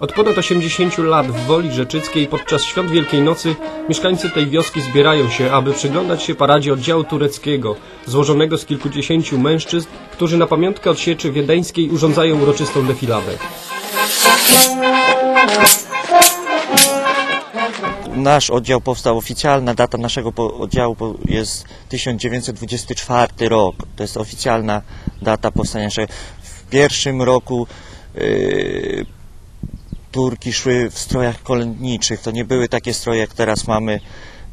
Od ponad 80 lat w Woli Rzeczyckiej podczas świąt Wielkiej Nocy mieszkańcy tej wioski zbierają się, aby przyglądać się paradzie oddziału tureckiego, złożonego z kilkudziesięciu mężczyzn, którzy na pamiątkę od sieczy wiedeńskiej urządzają uroczystą defiladę. Nasz oddział powstał, oficjalna data naszego oddziału jest 1924 rok. To jest oficjalna data powstania naszego. W pierwszym roku yy, Turki szły w strojach kolędniczych. To nie były takie stroje, jak teraz mamy.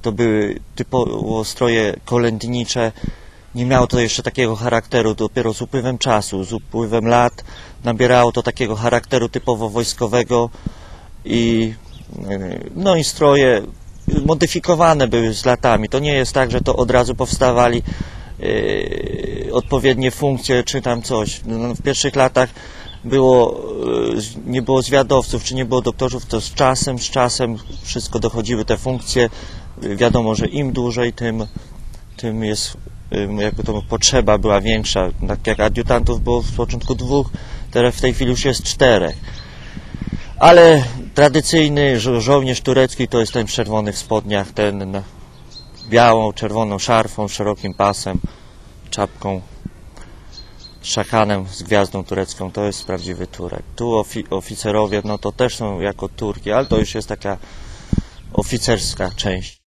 To były typowo stroje kolędnicze. Nie miało to jeszcze takiego charakteru. Dopiero z upływem czasu, z upływem lat nabierało to takiego charakteru typowo wojskowego i yy, no i stroje modyfikowane były z latami. To nie jest tak, że to od razu powstawali yy, odpowiednie funkcje czy tam coś. No, w pierwszych latach było, yy, nie było zwiadowców, czy nie było doktorów, to z czasem, z czasem wszystko dochodziły te funkcje. Wiadomo, że im dłużej, tym, tym jest jakby to potrzeba była większa. Tak jak adiutantów było w początku dwóch, teraz w tej chwili już jest czterech. Ale tradycyjny żo- żołnierz turecki to jest ten w spodniach, ten białą, czerwoną szarfą, szerokim pasem, czapką, szakanem z gwiazdą turecką. To jest prawdziwy Turek. Tu ofi- oficerowie, no to też są jako Turki, ale to już jest taka oficerska część.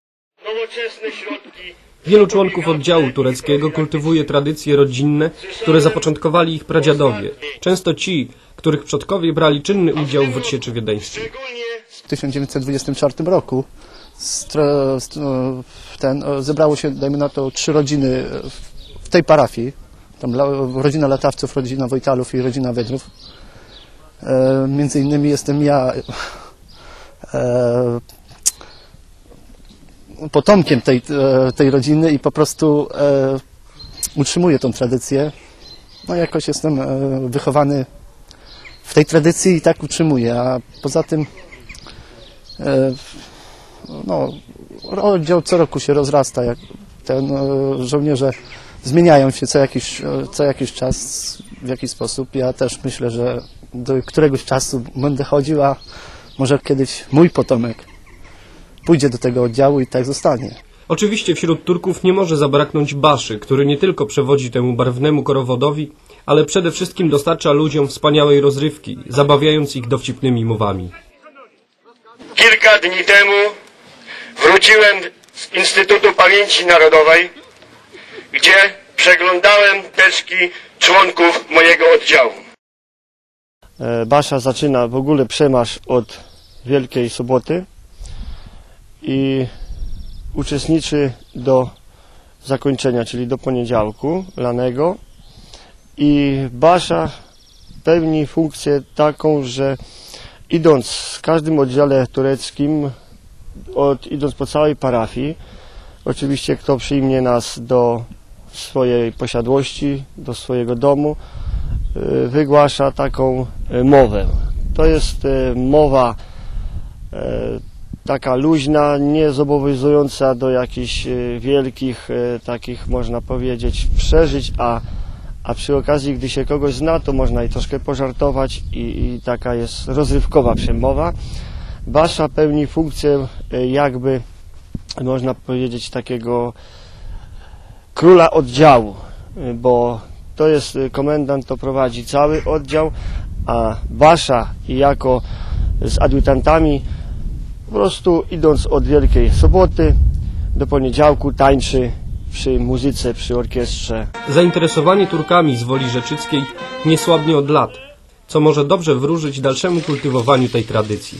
nowoczesne środki Wielu członków oddziału tureckiego kultywuje tradycje rodzinne, które zapoczątkowali ich pradziadowie. Często ci, których przodkowie brali czynny udział w odsieczy wiedeńskiej. w 1924 roku stro, ten, zebrało się, dajmy na to, trzy rodziny w tej parafii. Tam rodzina Latawców, rodzina Wojtalów i rodzina Wiedrów. E, między innymi jestem ja e, potomkiem tej, e, tej rodziny i po prostu utrzymuję tą tradycję. No jakoś jestem wychowany w tej tradycji i tak utrzymuję, a poza tym no, oddział co roku się rozrasta, jak ten żołnierze zmieniają się co jakiś, co jakiś czas w jakiś sposób. Ja też myślę, że do któregoś czasu będę chodził, a może kiedyś mój potomek pójdzie do tego oddziału i tak zostanie. Oczywiście wśród Turków nie może zabraknąć Baszy, który nie tylko przewodzi temu barwnemu korowodowi, ale przede wszystkim dostarcza ludziom wspaniałej rozrywki, zabawiając ich dowcipnymi mowami. kilka dni temu wróciłem z Instytutu Pamięci Narodowej, gdzie przeglądałem teczki członków mojego oddziału. E, Basza zaczyna w ogóle przemarsz od Wielkiej Soboty i uczestniczy do zakończenia, czyli do poniedziałku lanego. I Basza pełni funkcję taką, że idąc w każdym oddziale tureckim, od, idąc po całej parafii, oczywiście kto przyjmie nas do swojej posiadłości, do swojego domu, y, wygłasza taką y, mowę. To jest y, mowa taka luźna, nie zobowiązująca do jakichś wielkich, takich można powiedzieć, przeżyć, a, a przy okazji, gdy się kogoś zna, to można i troszkę pożartować i, i taka jest rozrywkowa przemowa. Basza pełni funkcję jakby, można powiedzieć, takiego króla oddziału, bo to jest y, komendant, to prowadzi cały oddział, a Basza jako z adiutantami po prostu idąc od Wielkiej Soboty do poniedziałku tańczy przy muzyce, przy orkiestrze. Zainteresowanie Turkami z Woli Rzeczyckiej nie słabnie od lat, co może dobrze wróżyć dalszemu kultywowaniu tej tradycji.